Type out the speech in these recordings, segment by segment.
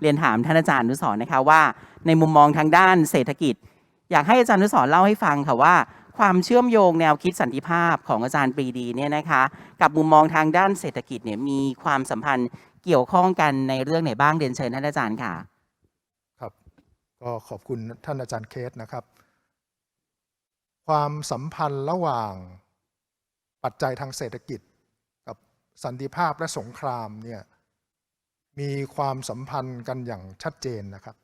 เรียนถามท่านอาจารย์อนุสรนะคะว่า ในมุมมองทางด้านเศรษฐกิจ อยากให้อาจารย์อนุสรเล่าให้ฟังค่ะว่า ความเชื่อมโยงแนวคิดสันติภาพของอาจารย์ปรีดีเนี่ยนะคะกับมุมมองทางด้านเศรษฐกิจเนี่ยมีความสัมพันธ์เกี่ยวข้องกันในเรื่องไหนบ้างเรียนเชิญท่านอาจารย์ค่ะครับก็ขอบคุณท่านอาจารย์เคสนะครับ ความสัมพันธ์ระหว่างปัจจัยทางเศรษฐกิจ กับสันติภาพและสงครามเนี่ย มีความสัมพันธ์กันอย่างชัดเจนนะครับ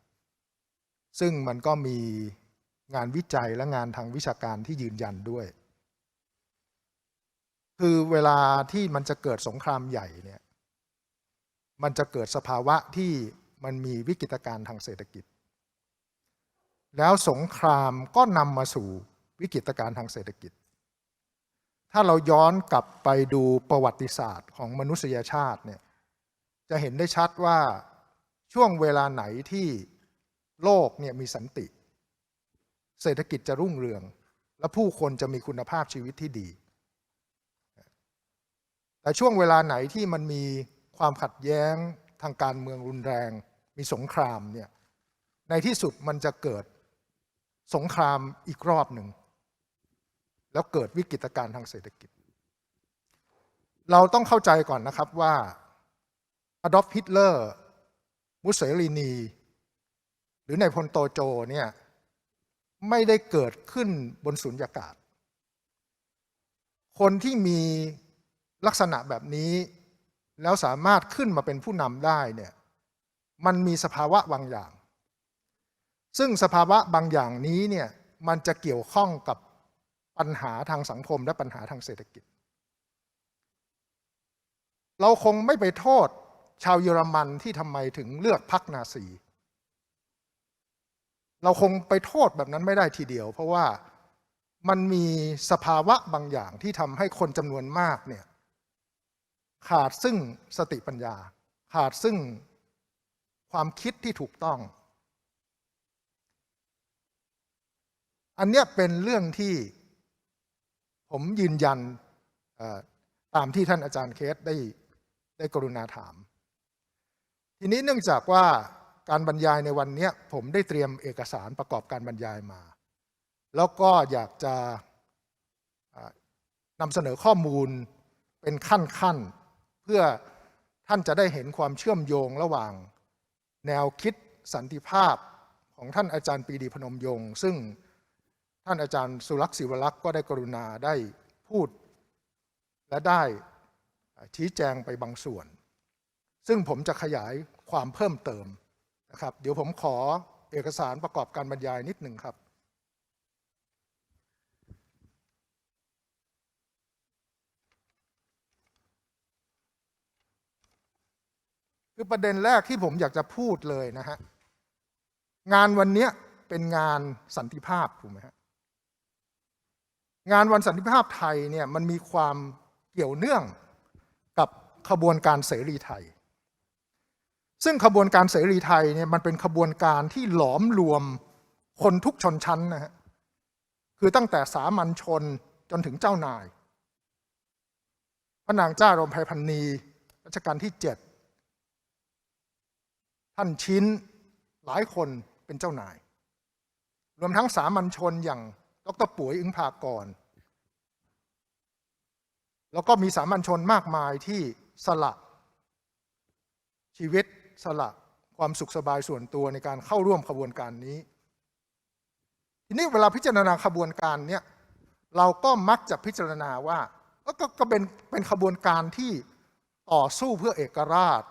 ซึ่งมันก็มีงานวิจัยและงานทางวิชาการที่ยืนยันด้วย คือเวลาที่มันจะเกิดสงครามใหญ่เนี่ย มันจะเกิดสภาวะที่มันมีวิกฤตการณ์ทางเศรษฐกิจ แล้วสงครามก็นำมาสู่วิกฤตการณ์ทางเศรษฐกิจ ถ้าเราย้อนกลับไปดูประวัติศาสตร์ของมนุษยชาติเนี่ย จะเห็นได้ชัดว่าช่วงเวลาไหนที่โลกเนี่ยมีสันติ เศรษฐกิจจะรุ่งเรือง และผู้คนจะมีคุณภาพชีวิตที่ดี แต่ช่วงเวลาไหนที่มันมีความขัดแย้งทางการเมืองรุนแรง มีสงครามเนี่ยในที่สุดมันจะเกิดสงครามอีกรอบหนึ่ง แล้วเกิดวิกฤตการณ์ทางเศรษฐกิจ เราต้องเข้าใจก่อนนะครับว่า อดอล์ฟฮิตเลอร์ มุสเสลินี หรือในพลโตโจเนี่ยไม่ได้เกิดขึ้นบนสุญญากาศ คนที่มีลักษณะแบบนี้ แล้วสามารถขึ้นมาเป็นผู้นำได้เนี่ยมันมีสภาวะบางอย่าง ซึ่งสภาวะบางอย่างนี้เนี่ยมันจะเกี่ยวข้องกับปัญหาทางสังคมและปัญหาทางเศรษฐกิจ เราคงไม่ไปโทษ ชาวเยอรมันที่ทำไมถึงเลือกพรรคนาซี เราคงไปโทษแบบนั้นไม่ได้ทีเดียว เพราะว่ามันมีสภาวะบางอย่างที่ทำให้คนจำนวนมากเนี่ยขาดซึ่งสติปัญญา ขาดซึ่งความคิดที่ถูกต้อง อันเนี้ยเป็นเรื่องที่ผมยืนยันตามที่ท่านอาจารย์เคสได้ได้กรุณาถาม ทีนี้เนื่องจากว่าการบรรยายในวันนี้ผมได้เตรียมเอกสารประกอบการบรรยายมา แล้วก็อยากจะนำเสนอข้อมูลเป็นขั้นๆ เพื่อท่านจะได้เห็นความเชื่อมโยงระหว่างแนวคิดสันติภาพของท่านอาจารย์ปีดีพนมยงค์ซึ่งท่านอาจารย์สุรักษ์ศิวรักษ์ก็ได้กรุณาได้พูด และได้ชี้แจงไปบางส่วน ซึ่งผมจะขยาย ความเพิ่มเติมนะครับ เดี๋ยวผมขอเอกสารประกอบการบรรยายนิดหนึ่งครับคือประเด็นแรกที่ผมอยากจะพูดเลยนะฮะงานวันนี้เป็นงานสันติภาพถูกไหมฮะงานวันสันติภาพไทยเนี่ยมันมีความเกี่ยวเนื่องกับขบวนการเสรีไทย ซึ่งขบวนการเสรีไทยเนี่ยมันเป็นขบวนการที่หลอมรวมคนทุกชนชั้นนะฮะคือตั้งแต่สามัญชนจนถึงเจ้านาย พระนางเจ้ารมไพพันนีรัชกาลที่เจ็ดท่านชิ้นหลายคนเป็นเจ้านาย รวมทั้งสามัญชนอย่างดรปุ๋ยอึ้งภากร แล้วก็มีสามัญชนมากมายที่สละชีวิต สละความสุขสบายส่วนตัวในการเข้าร่วมขบวนการนี้ ทีนี้เวลาพิจารณาขบวนการเนี้ยเราก็มักจะพิจารณาว่าก็ก็เป็นเป็นขบวนการที่ต่อสู้เพื่อเอกราช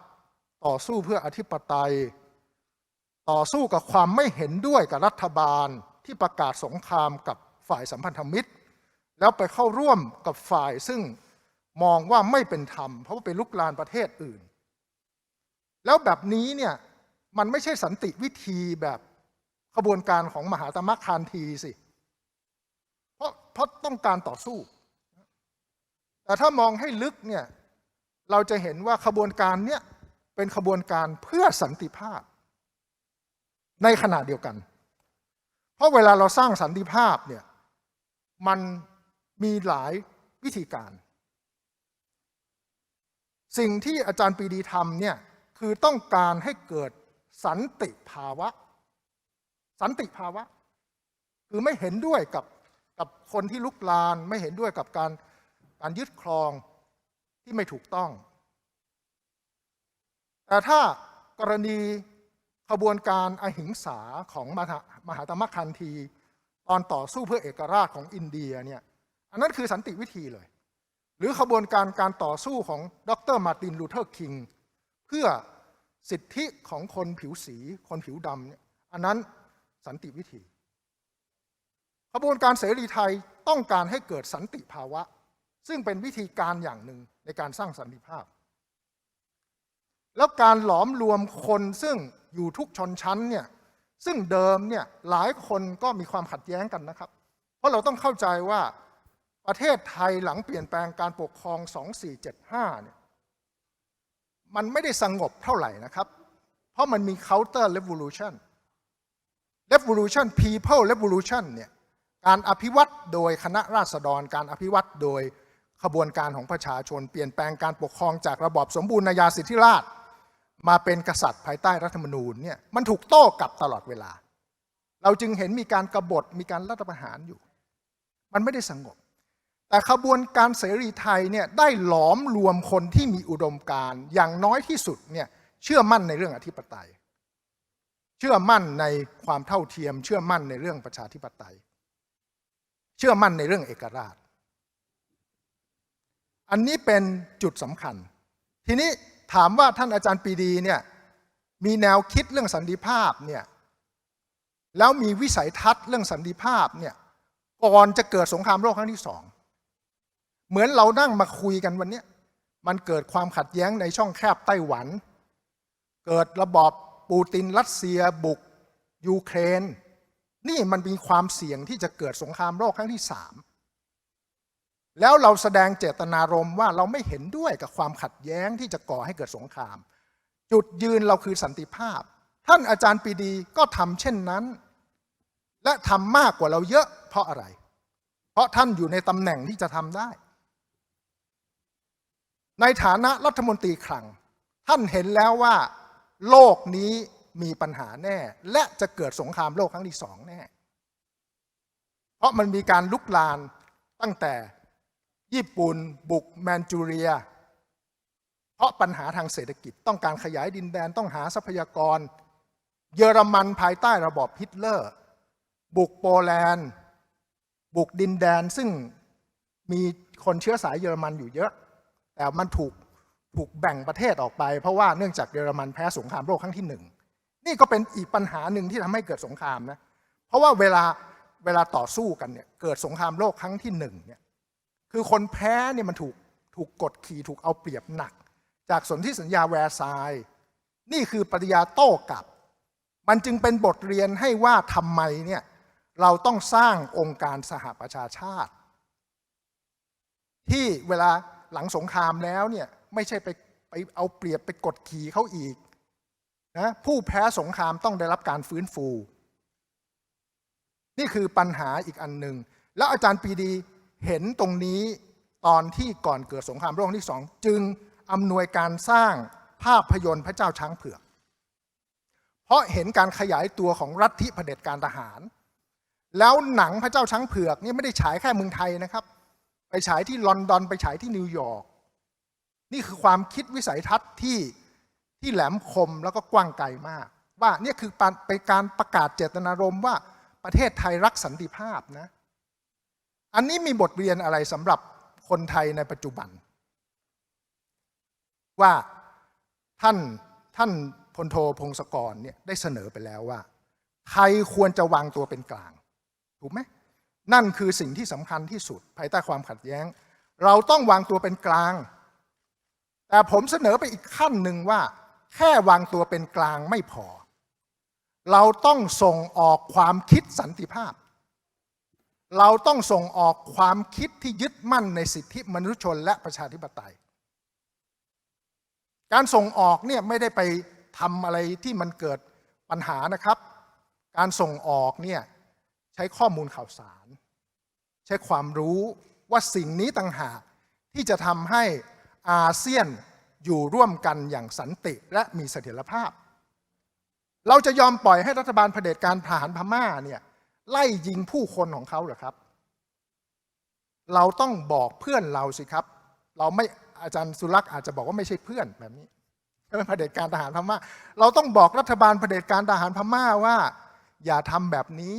ต่อสู้เพื่ออธิปไตย ต่อสู้กับความไม่เห็นด้วยกับรัฐบาลที่ประกาศสงครามกับฝ่ายสัมพันธมิตร แล้วไปเข้าร่วมกับฝ่ายซึ่งมองว่าไม่เป็นธรรม เพราะว่าไปลุกลานประเทศอื่น แล้วแบบนี้เนี่ยมันไม่ใช่สันติวิธีแบบขบวนการของมหาตมะคานทีสิ เพราะเพราะต้องการต่อสู้ แต่ถ้ามองให้ลึกเนี่ยเราจะเห็นว่าขบวนการเนี่ยเป็นขบวนการเพื่อสันติภาพ ในขณะเดียวกัน เพราะเวลาเราสร้างสันติภาพเนี่ยมันมีหลายวิธีการ สิ่งที่อาจารย์ปีดีทำเนี่ย คือต้องการให้เกิดสันติภาวะ สันติภาวะ คือไม่เห็นด้วยกับกับคนที่ลุกลานไม่เห็นด้วยกับการการยึดครองที่ไม่ถูกต้อง แต่ถ้ากรณีขบวนการอหิงสาของมหามหาตมะคันธีตอนต่อสู้เพื่อเอกราชของอินเดียเนี่ยอันนั้นคือสันติวิธีเลย หรือขบวนการการต่อสู้ของดรมาร์ตินลูเทอร์คิง เพื่อสิทธิของคนผิวสีคนผิวดำเนี่ยอันนั้นสันติวิธีขบวนการเสรีไทยต้องการให้เกิดสันติภาวะ ซึ่งเป็นวิธีการอย่างหนึ่งในการสร้างสันติภาพ แล้วการหลอมรวมคนซึ่งอยู่ทุกชนชั้นเนี่ยซึ่งเดิมเนี่ยหลายคนก็มีความขัดแย้งกันนะครับ เพราะเราต้องเข้าใจว่าประเทศไทยหลังเปลี่ยนแปลงการปกครอง 2475เนี่ย มันไม่ได้สงบเท่าไหร่นะครับ เพราะมันมี counter revolution revolution people revolution เนี่ยการอภิวัตโดยคณะราษฎร การอภิวัตโดยขบวนการของประชาชน เปลี่ยนแปลงการปกครองจากระบอบสมบูรณาญาสิทธิราช มาเป็นกษัตริย์ภายใต้รัฐธรรมนูญเนี่ยมันถูกโต้กลับตลอดเวลา เราจึงเห็นมีการกบฏมีการรัฐประหารอยู่ มันไม่ได้สงบ แต่ขบวนการเสรีไทยเนี่ยได้หลอมรวมคนที่มีอุดมการ์อย่างน้อยที่สุดเนี่ยเชื่อมั่นในเรื่องอธิปไตย เชื่อมั่นในความเท่าเทียม เชื่อมั่นในเรื่องประชาธิปไตย เชื่อมั่นในเรื่องเอกราช อันนี้เป็นจุดสำคัญ ทีนี้ถามว่าท่านอาจารย์ปีดีเนี่ยมีแนวคิดเรื่องสันติภาพเนี่ยแล้วมีวิสัยทัศน์เรื่องสันติภาพเนี่ยก่อนจะเกิดสงครามโลกครั้งที่สอง เหมือนเรานั่งมาคุยกันวันนี้มันเกิดความขัดแย้งในช่องแคบไต้หวัน เกิดระบอบปูตินรัสเซียบุก ยูเครน นี่มันมีความเสี่ยงที่จะเกิดสงครามโลกครั้งที่สามแล้วเราแสดงเจตนารมณ์ว่าเราไม่เห็นด้วยกับความขัดแย้งที่จะก่อให้เกิดสงคราม จุดยืนเราคือสันติภาพ ท่านอาจารย์ปีดีก็ทำเช่นนั้น และทำมากกว่าเราเยอะเพราะอะไร เพราะท่านอยู่ในตำแหน่งที่จะทำได้ ในฐานะรัฐมนตรีคลัง ท่านเห็นแล้วว่า โลกนี้มีปัญหาแน่ และจะเกิดสงครามโลกครั้งที่สองแน่ เพราะมันมีการลุกลานตั้งแต่ญี่ปุ่นบุกแมนจูเรีย เพราะปัญหาทางเศรษฐกิจต้องการขยายดินแดนต้องหาทรัพยากร เยอรมันภายใต้ระบอบฮิตเลอร์ บุกโปแลนด์ บุกดินแดนซึ่งมีคนเชื้อสายเยอรมันอยู่เยอะ แต่มันถูกถูกแบ่งประเทศออกไป เพราะว่าเนื่องจากเยอรมันแพ้สงครามโลกครั้งที่หนึ่งนี่ก็เป็นอีกปัญหาหนึ่งที่ทำให้เกิดสงครามนะเพราะว่าเวลาเวลาต่อสู้กันเนี่ยเกิดสงครามโลกครั้งที่หนึ่งเนี่ยคือคนแพ้เนี่ยมันถูกถูกกดขี่ถูกเอาเปรียบหนัก จากสนธิสัญญาแวร์ซายนี่คือปฏิญาโต้กลับ มันจึงเป็นบทเรียนให้ว่าทำไมเนี่ยเราต้องสร้างองค์การสหประชาชาติ ที่เวลา หลังสงครามแล้วเนี่ยไม่ใช่ไปไปเอาเปรียบไปกดขี่เขาอีกนะผู้แพ้สงครามต้องได้รับการฟื้นฟู นี่คือปัญหาอีกอันหนึ่งแล้วอาจารย์ปีดีเห็นตรงนี้ตอนที่ก่อนเกิดสงครามโลกครั้งที่สองจึงอำนวยการสร้างภาพยนตร์พระเจ้าช้างเผือก เพราะเห็นการขยายตัวของรัฐทิเผด็จการทหาร แล้วหนังพระเจ้าช้างเผือกนี่ไม่ได้ฉายแค่เมืองไทยนะครับ ไปฉายที่ลอนดอน ไปฉายที่นิวยอร์กนี่คือความคิดวิสัยทัศน์ที่ที่แหลมคมแล้วก็กว้างไกลมาก ว่านี่คือเป็นการประกาศเจตนารมณ์ว่าประเทศไทยรักสันติภาพนะ อันนี้มีบทเรียนอะไรสำหรับคนไทยในปัจจุบัน ว่าท่านท่านพลโทพงศกรเนี่ยได้เสนอไปแล้วว่า ไทยควรจะวางตัวเป็นกลาง ถูกไหม นั่นคือสิ่งที่สำคัญที่สุดภายใต้ความขัดแย้ง เราต้องวางตัวเป็นกลาง แต่ผมเสนอไปอีกขั้นหนึ่งว่า แค่วางตัวเป็นกลางไม่พอ เราต้องส่งออกความคิดสันติภาพ เราต้องส่งออกความคิดที่ยึดมั่นในสิทธิมนุษยชนและประชาธิปไตย การส่งออกเนี่ยไม่ได้ไปทำอะไรที่มันเกิดปัญหานะครับ การส่งออกเนี่ย ใช้ข้อมูลข่าวสาร ใช้ความรู้ว่าสิ่งนี้ต่างหากที่จะทำให้อาเซียนอยู่ร่วมกันอย่างสันติและมีเสถียรภาพ เราจะยอมปล่อยให้รัฐบาลเผด็จการทหารพม่าเนี่ยไล่ยิงผู้คนของเขาเหรอครับ เราต้องบอกเพื่อนเราสิครับ เราไม่อาจารย์สุรักษ์อาจจะบอกว่าไม่ใช่เพื่อนแบบนี้เป็นเผด็จการทหารพม่า เราต้องบอกรัฐบาลเผด็จการทหารพม่าว่า อย่าทำแบบนี้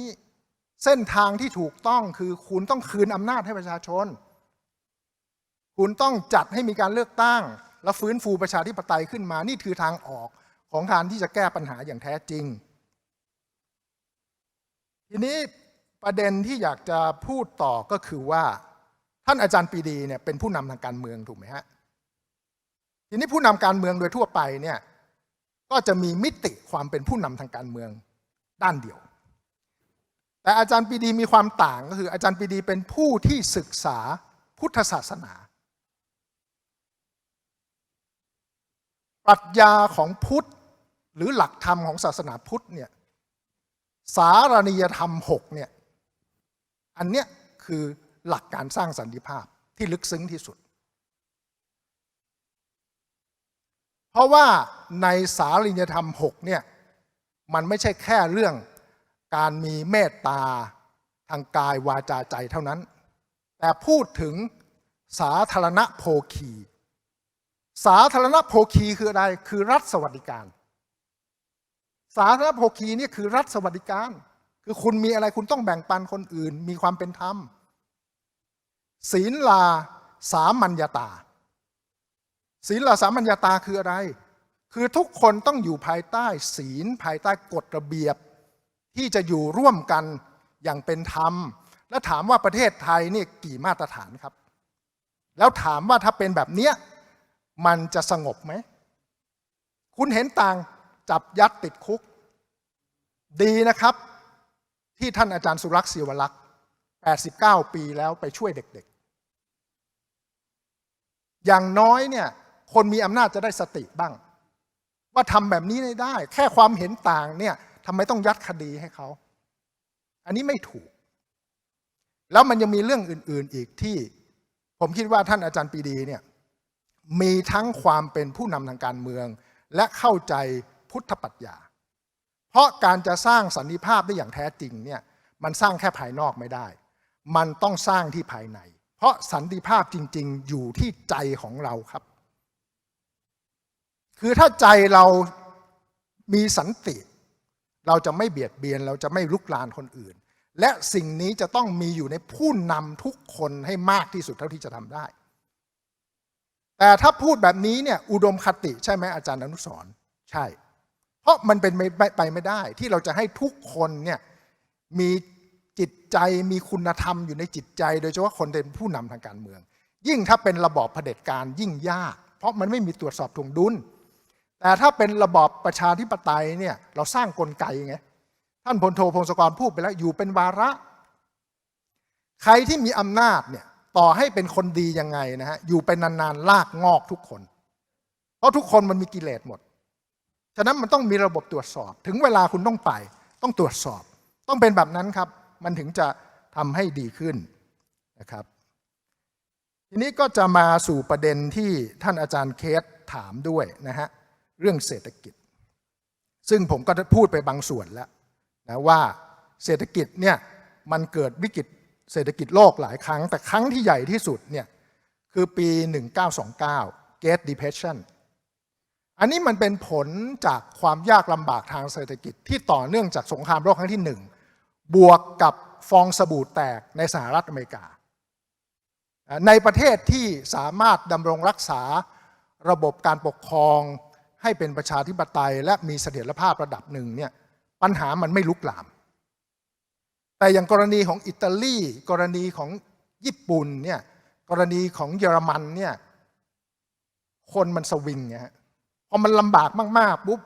เส้นทางที่ถูกต้องคือคุณต้องคืนอำนาจให้ประชาชน คุณต้องจัดให้มีการเลือกตั้ง และฟื้นฟูประชาธิปไตยขึ้นมา นี่คือทางออกของการที่จะแก้ปัญหาอย่างแท้จริง ทีนี้ประเด็นที่อยากจะพูดต่อก็คือว่า ท่านอาจารย์ปีดีเนี่ยเป็นผู้นำทางการเมืองถูกไหมฮะ ทีนี้ผู้นำการเมืองโดยทั่วไปเนี่ยก็จะมีมิติความเป็นผู้นำทางการเมืองด้านเดียว แต่อาจารย์ปีดีมีความต่างก็คือ อาจารย์ปีดีเป็นผู้ที่ศึกษาพุทธศาสนา ปรัชญาของพุทธหรือหลักธรรมของศาสนาพุทธเนี่ยสารณียธรรมหกเนี่ยอันเนี้ยคือหลักการสร้างสันติภาพที่ลึกซึ้งที่สุด เพราะว่าในสารียธรรมหกเนี่ยมันไม่ใช่แค่เรื่อง การมีเมตตาทางกายวาจาใจเท่านั้น แต่พูดถึงสาธารณโภคี สาธารณโภคีคืออะไร คือรัฐสวัสดิการ สาธารณโภคีนี่คือรัฐสวัสดิการ คือคุณมีอะไรคุณต้องแบ่งปันคนอื่น มีความเป็นธรรม ศีลลาสามัญญาตา ศีลลาสามัญญาตาคืออะไร คือทุกคนต้องอยู่ภายใต้ศีลภายใต้กฎระเบียบ ที่จะอยู่ร่วมกันอย่างเป็นธรรม แล้วถามว่าประเทศไทยนี่กี่มาตรฐานครับ แล้วถามว่าถ้าเป็นแบบเนี้ยมันจะสงบไหม คุณเห็นต่างจับยัดติดคุก ดีนะครับ ที่ท่านอาจารย์สุรักษ์ศิวลักษ์ 89 ปีแล้วไปช่วยเด็กๆ อย่างน้อยเนี่ยคนมีอำนาจจะได้สติบ้าง ว่าทำแบบนี้ได้ แค่ความเห็นต่างเนี่ย ทำไมต้องยัดคดีให้เขา อันนี้ไม่ถูก แล้วมันยังมีเรื่องอื่น ๆอีกที่ ผมคิดว่าท่านอาจารย์ปีดีเนี่ยมีทั้งความเป็นผู้นำทางการเมือง และเข้าใจพุทธปรัชญา เพราะการจะสร้างสันติภาพได้อย่างแท้จริงเนี่ยมันสร้างแค่ภายนอกไม่ได้ มันต้องสร้างที่ภายใน เพราะสันติภาพจริง ๆ อยู่ที่ใจของเราครับ คือถ้าใจเรามีสันติ เราจะไม่เบียดเบียน เราจะไม่ลุกลานคนอื่น และสิ่งนี้จะต้องมีอยู่ในผู้นำทุกคนให้มากที่สุดเท่าที่จะทำได้ แต่ถ้าพูดแบบนี้เนี่ยอุดมคติใช่ไหมอาจารย์อนุสรใช่ เพราะมันเป็นไปไม่ได้ ที่เราจะให้ทุกคนเนี่ยมีจิตใจมีคุณธรรมอยู่ในจิตใจ โดยเฉพาะคนเป็นผู้นำทางการเมือง ยิ่งถ้าเป็นระบอบเผด็จการยิ่งยาก เพราะมันไม่มีตรวจสอบทวงดุล แต่ถ้าเป็นระบอบประชาธิปไตยเนี่ยเราสร้างกลไกไงท่านพลโทพงศกรพูดไปแล้วอยู่เป็นวาระ ใครที่มีอำนาจเนี่ยต่อให้เป็นคนดียังไงนะฮะอยู่เป็นนานๆลากงอกทุกคน เพราะทุกคนมันมีกิเลสหมด ฉะนั้นมันต้องมีระบบตรวจสอบ ถึงเวลาคุณต้องไป ต้องตรวจสอบ ต้องเป็นแบบนั้นครับ มันถึงจะทำให้ดีขึ้นนะครับ ทีนี้ก็จะมาสู่ประเด็นที่ท่านอาจารย์เคสถามด้วยนะฮะ เรื่องเศรษฐกิจ ซึ่งผมก็พูดไปบางส่วนแล้วนะว่าเศรษฐกิจเนี่ยมันเกิดวิกฤตเศรษฐกิจโลกหลายครั้ง แต่ครั้งที่ใหญ่ที่สุดเนี่ยคือปี 1929 Great Depression อันนี้มันเป็นผลจากความยากลำบากทางเศรษฐกิจที่ต่อเนื่องจากสงครามโลกครั้งที่หนึ่งบวกกับฟองสบู่แตกในสหรัฐอเมริกา ในประเทศที่สามารถดำรงรักษาระบบการปกครอง ให้เป็นประชาธิปไตยและมีเสถียรภาพระดับหนึ่งเนี่ยปัญหามันไม่ลุกลาม แต่อย่างกรณีของอิตาลีกรณีของญี่ปุ่นเนี่ยกรณีของเยอรมันเนี่ยคนมันสวิงไงฮะพอมันลำบากมากๆปุ๊บ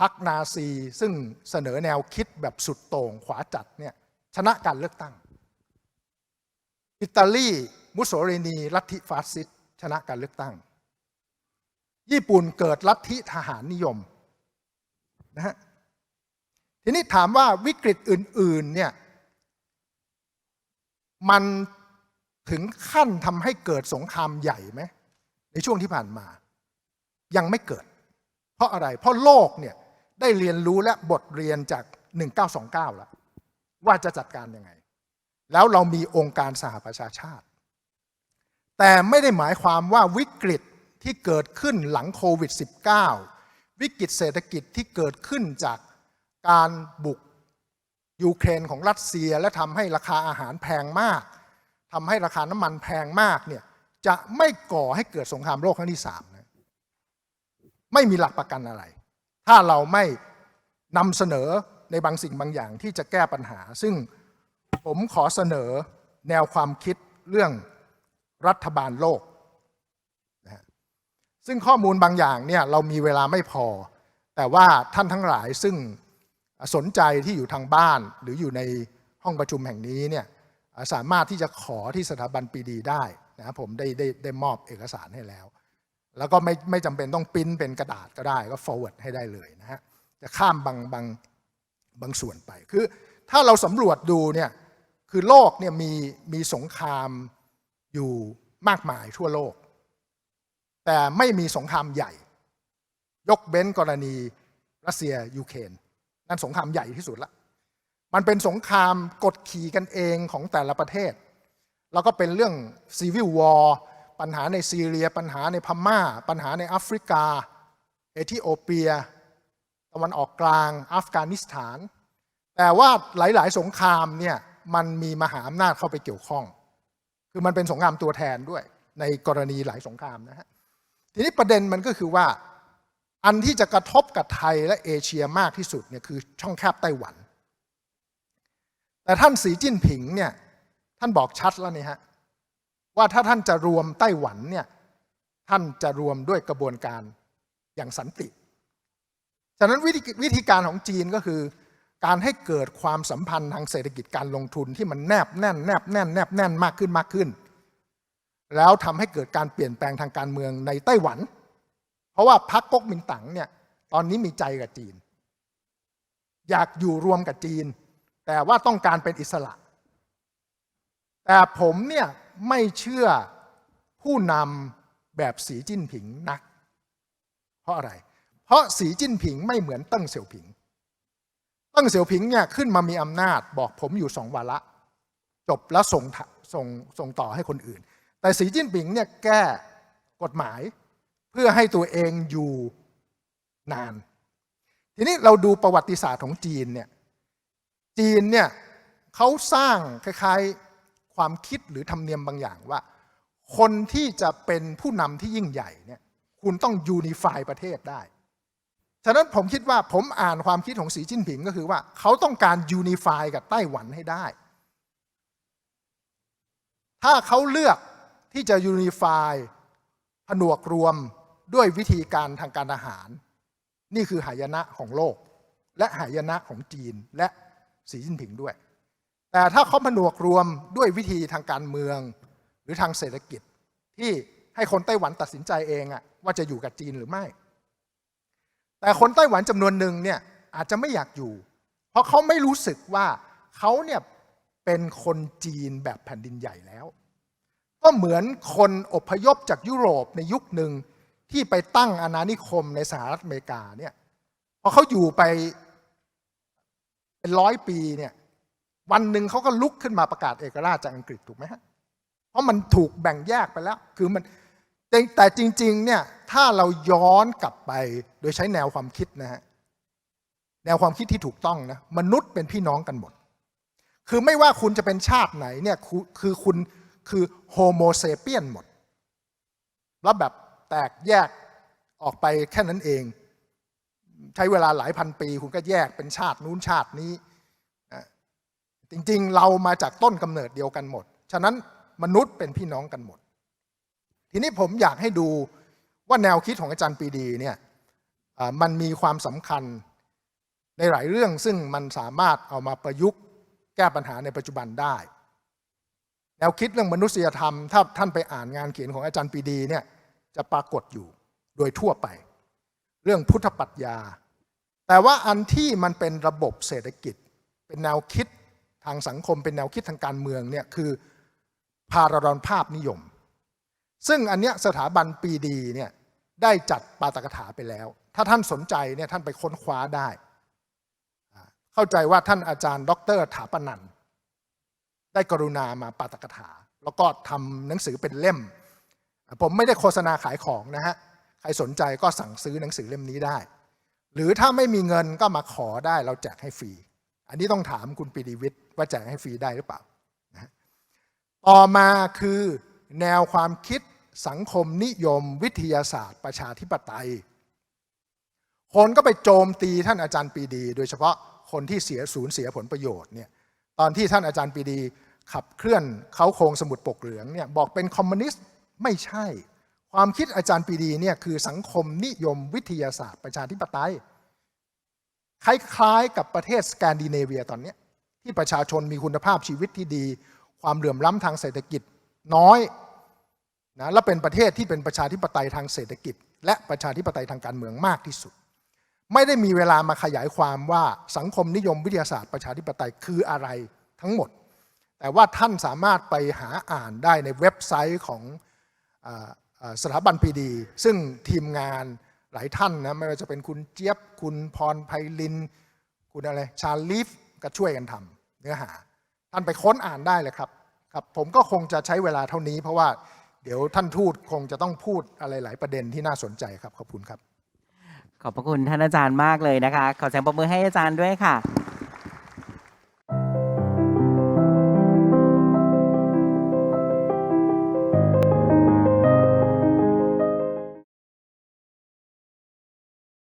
พรรคนาซีซึ่งเสนอแนวคิดแบบสุดโต่งขวาจัดเนี่ยชนะการเลือกตั้ง อิตาลีมุสโสลินีลัทธิฟาสซิสชนะการเลือกตั้ง ญี่ปุ่นเกิดลัทธิทหารนิยมนะฮะทีนี้ถามว่าวิกฤตอื่น ๆ เนี่ย มันถึงขั้นทำให้เกิดสงครามใหญ่ไหมในช่วงที่ผ่านมา ยังไม่เกิด เพราะอะไร เพราะโลกเนี่ยได้เรียนรู้และบทเรียนจาก 1929 แล้ว ว่าจะจัดการยังไง แล้วเรามีองค์การสหประชาชาติ แต่ไม่ได้หมายความว่าวิกฤต ที่เกิดขึ้นหลังโควิด -19 วิกฤตเศรษฐกิจที่เกิดขึ้นจากการบุกยูเครนของรัสเซีย และทำให้ราคาอาหารแพงมากทำให้ราคาน้ำมันแพงมากเนี่ยจะไม่ก่อให้เกิดสงครามโลกครั้งที่สามนะไม่มีหลักประกันอะไร ถ้าเราไม่นำเสนอในบางสิ่งบางอย่างที่จะแก้ปัญหา ซึ่งผมขอเสนอแนวความคิดเรื่องรัฐบาลโลก ซึ่งข้อมูลบางอย่างเนี่ยเรามีเวลาไม่พอ แต่ว่าท่านทั้งหลายซึ่งสนใจที่อยู่ทางบ้าน หรืออยู่ในห้องประชุมแห่งนี้เนี่ยสามารถที่จะขอที่สถาบันปีดีได้นะครับผมได้ได้ได้มอบเอกสารให้แล้ว แล้วก็ไม่ไม่จำเป็นต้องปิ้นเป็นกระดาษก็ได้ก็ forward ให้ได้เลยนะฮะจะข้ามบางบางบางส่วนไปคือถ้าเราสำรวจดูเนี่ยคือโลกเนี่ยมีมีสงครามอยู่มากมายทั่วโลก แต่ไม่มีสงครามใหญ่ ยกเว้นกรณีรัสเซียยูเครนนั่นสงครามใหญ่ที่สุดละ มันเป็นสงครามกดขี่กันเองของแต่ละประเทศ แล้วก็เป็นเรื่องซีวิลวอร์ปัญหาในซีเรีย ปัญหาในพม่า ปัญหาในแอฟริกา เอธิโอเปีย ตะวันออกกลาง อัฟกานิสถาน แต่ว่าหลาย ๆ สงครามเนี่ยมันมีมหาอำนาจเข้าไปเกี่ยวข้อง คือมันเป็นสงครามตัวแทนด้วยในกรณีหลายสงครามนะฮะ ทีนี้ประเด็นมันก็คือว่าอันที่จะกระทบกับไทยและเอเชียมากที่สุดเนี่ยคือช่องแคบไต้หวัน แต่ท่านสีจิ้นผิงเนี่ยท่านบอกชัดแล้วนี่ฮะว่าถ้าท่านจะรวมไต้หวันเนี่ยท่านจะรวมด้วยกระบวนการอย่างสันติ ฉะนั้นวิธีวิธีการของจีนก็คือ การให้เกิดความสัมพันธ์ทางเศรษฐกิจการลงทุนที่มันแนบแน่นแนบแน่นแนบแน่นมากขึ้นมากขึ้น แล้วทำให้เกิดการเปลี่ยนแปลงทางการเมืองในไต้หวัน เพราะว่าพรรคก๊กมินตั๋งเนี่ยตอนนี้มีใจกับจีน อยากอยู่รวมกับจีน แต่ว่าต้องการเป็นอิสระ แต่ผมเนี่ยไม่เชื่อผู้นำแบบสีจิ้นผิงนัก เพราะอะไร เพราะสีจิ้นผิงไม่เหมือนติ้งเสี่ยวผิงติ้งเสี่ยวผิงเนี่ยขึ้นมามีอำนาจบอกผมอยู่สองวาระจบแล้วส่งส่งส่งต่อให้คนอื่น แต่สีจิ้นผิงเนี่ยแก้กฎหมายเพื่อให้ตัวเองอยู่นาน ทีนี้เราดูประวัติศาสตร์ของจีนเนี่ยจีนเนี่ยเขาสร้างคล้ายๆความคิดหรือธรรมเนียมบางอย่างว่า คนที่จะเป็นผู้นำที่ยิ่งใหญ่เนี่ยคุณต้องยูนิฟายประเทศได้ ฉะนั้นผมคิดว่าผมอ่านความคิดของสีจิ้นผิงก็คือว่า เขาต้องการยูนิฟายกับไต้หวันให้ได้ ถ้าเขาเลือก ที่จะยูนิฟายผนวกรวมด้วยวิธีการทางการทหาร นี่คือหายนะของโลก และหายนะของจีนและสีจิ้นผิงด้วย แต่ถ้าเขาผนวกรวมด้วยวิธีทางการเมือง หรือทางเศรษฐกิจ ที่ให้คนไต้หวันตัดสินใจเองอะว่าจะอยู่กับจีนหรือไม่ แต่คนไต้หวันจำนวนหนึ่งเนี่ยอาจจะไม่อยากอยู่ เพราะเขาไม่รู้สึกว่าเขาเนี่ยเป็นคนจีนแบบแผ่นดินใหญ่แล้ว ก็เหมือนคนอพยพจากยุโรปในยุคหนึ่งที่ไปตั้งอาณานิคมในสหรัฐอเมริกาเนี่ยพอเขาอยู่ไปเป็นร้อยปีเนี่ยวันหนึ่งเขาก็ลุกขึ้นมาประกาศเอกราชจากอังกฤษถูกไหมฮะเพราะมันถูกแบ่งแยกไปแล้ว คือมันแต่จริงๆเนี่ยถ้าเราย้อนกลับไปโดยใช้แนวความคิดนะฮะแนวความคิดที่ถูกต้องนะมนุษย์เป็นพี่น้องกันหมด คือไม่ว่าคุณจะเป็นชาติไหนเนี่ยคือคุณ คือโฮโมเซเปียนหมด แล้วแบบแตกแยกออกไปแค่นั้นเอง ใช้เวลาหลายพันปี คุณก็แยกเป็นชาตินู้นชาตินี้ จริงๆ เรามาจากต้นกำเนิดเดียวกันหมด ฉะนั้นมนุษย์เป็นพี่น้องกันหมด ทีนี้ผมอยากให้ดูว่าแนวคิดของอาจารย์ปีดีเนี่ยมันมีความสำคัญในหลายเรื่องซึ่งมันสามารถเอามาประยุกต์แก้ปัญหาในปัจจุบันได้ วคิดเรื่องมนุษยธรรม ถ้าท่านไปอ่านงานเขียนของอาจารย์ปีดีเนี่ยจะปรากฏอยู่โดยทั่วไป เรื่องพุทธปัชญา แต่ว่าอันที่มันเป็นระบบเศรษฐกิจ เป็นแนวคิดทางสังคม เป็นแนวคิดทางการเมืองเนี่ยคือพาราดอนภาพนิยม ซึ่งอันเนี้ยสถาบันปีดีเนี่ยได้จัดปาตกถาไปแล้ว ถ้าท่านสนใจเนี่ยท่านไปค้นคว้าได้ เข้าใจว่าท่านอาจารย์ ดรถาปนันท ได้กรุณามาปาตกถา แล้วก็ทำหนังสือเป็นเล่ม ผมไม่ได้โฆษณาขายของนะฮะ ใครสนใจก็สั่งซื้อหนังสือเล่มนี้ได้ หรือถ้าไม่มีเงินก็มาขอได้เราแจกให้ฟรี อันนี้ต้องถามคุณปีดีวิทย์ว่าแจกให้ฟรีได้หรือเปล่านะฮะต่อมาคือแนวความคิดสังคมนิยมวิทยาศาสตร์ ประชาธิปไตย คนก็ไปโจมตีท่านอาจารย์ปีดี โดยเฉพาะคนที่เสียสูญเสียผลประโยชน์เนี่ยตอนที่ท่านอาจารย์ปีดี ขับเคลื่อนเขาโครงสมุดปกเหลืองเนี่ยบอกเป็นคอมมิวนิสต์ไม่ใช่ ความคิดอาจารย์ปรีดีเนี่ยคือสังคมนิยมวิทยาศาสตร์ประชาธิปไตย คล้ายๆกับประเทศสแกนดิเนเวียตอนนี้ที่ประชาชนมีคุณภาพชีวิตที่ดี ความเหลื่อมล้ำทางเศรษฐกิจน้อยนะและเป็นประเทศที่เป็นประชาธิปไตยทางเศรษฐกิจ และประชาธิปไตยทางการเมืองมากที่สุด ไม่ได้มีเวลามาขยายความว่าสังคมนิยมวิทยาศาสตร์ประชาธิปไตยคืออะไรทั้งหมด แต่ว่าท่านสามารถไปหาอ่านได้ในเว็บไซต์ของสถาบันพีดี ซึ่งทีมงานหลายท่านนะไม่ว่าจะเป็นคุณเจี๊ยบ คุณพรไพลิน คุณอะไรชาลีฟก็ช่วยกันทำเนื้อหา ท่านไปค้นอ่านได้เลยครับครับผมก็คงจะใช้เวลาเท่านี้ เพราะว่าเดี๋ยวท่านทูตคงจะต้องพูดอะไรหลายประเด็นที่น่าสนใจครับขอบคุณครับ ขอบพระคุณท่านอาจารย์มากเลยนะคะ ขอแสดงปรบมือให้อาจารย์ด้วยค่ะ